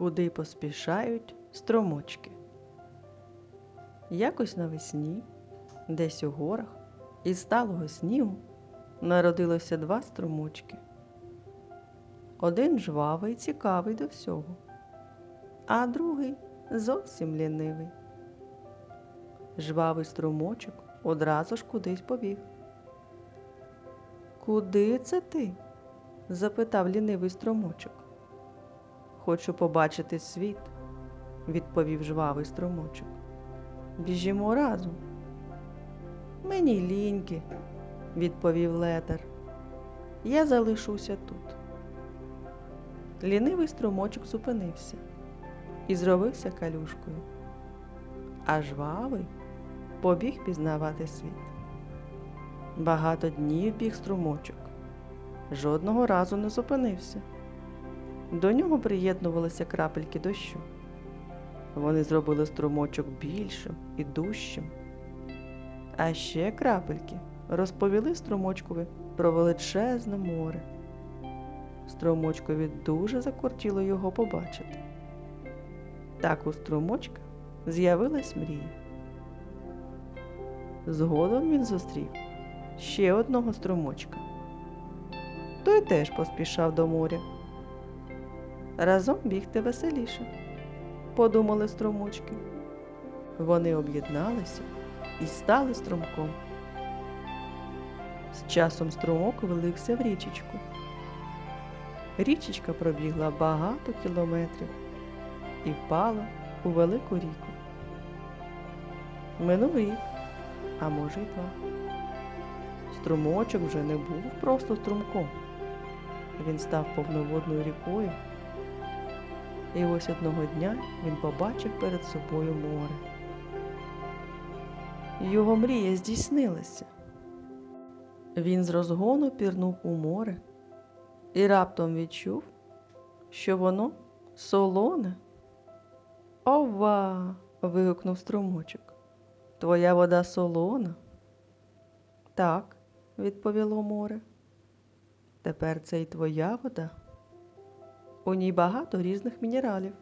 куди поспішають струмочки. Якось навесні, десь у горах, із сталого снігу народилося два струмочки. Один жвавий, цікавий до всього, а другий зовсім лінивий. Жвавий струмочок одразу ж кудись побіг. Куди це ти? запитав лінивий струмочок. Хочу побачити світ, відповів жвавий струмочок. Біжімо разом. Мені ліньки, відповів летер. Я залишуся тут. Лінивий струмочок зупинився і зробився калюшкою, а жвавий побіг пізнавати світ. Багато днів біг струмочок, жодного разу не зупинився. До нього приєднувалися крапельки дощу. Вони зробили струмочок більшим і дужчим. А ще крапельки розповіли струмочкові про величезне море. Струмочкові дуже закортіло його побачити. Так у струмочка з'явилась мрія. Згодом він зустрів ще одного струмочка. Той теж поспішав до моря. Разом бігти веселіше, подумали струмочки. Вони об'єдналися і стали струмком. З часом струмок вилився в річечку. Річечка пробігла багато кілометрів і впала у велику ріку. Минув рік, а може й два. Струмочок вже не був просто струмком. Він став повноводною рікою. І ось одного дня він побачив перед собою море. Його мрія здійснилася. Він з розгону пірнув у море і раптом відчув, що воно солоне. Ова. вигукнув струмочок. Твоя вода солона. Так, відповіло море. Тепер це й твоя вода. У ній багато різних мінералів.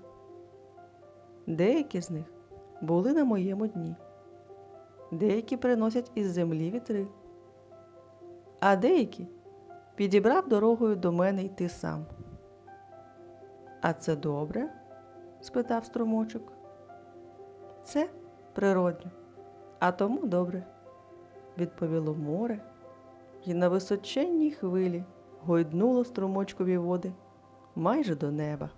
Деякі з них були на моєму дні, деякі приносять із землі вітри, а деякі підібрав дорогою до мене йти сам. А це добре? спитав струмочок. Це природньо, а тому добре, відповіло море, і на височенній хвилі гойднуло струмочкові води майже до неба.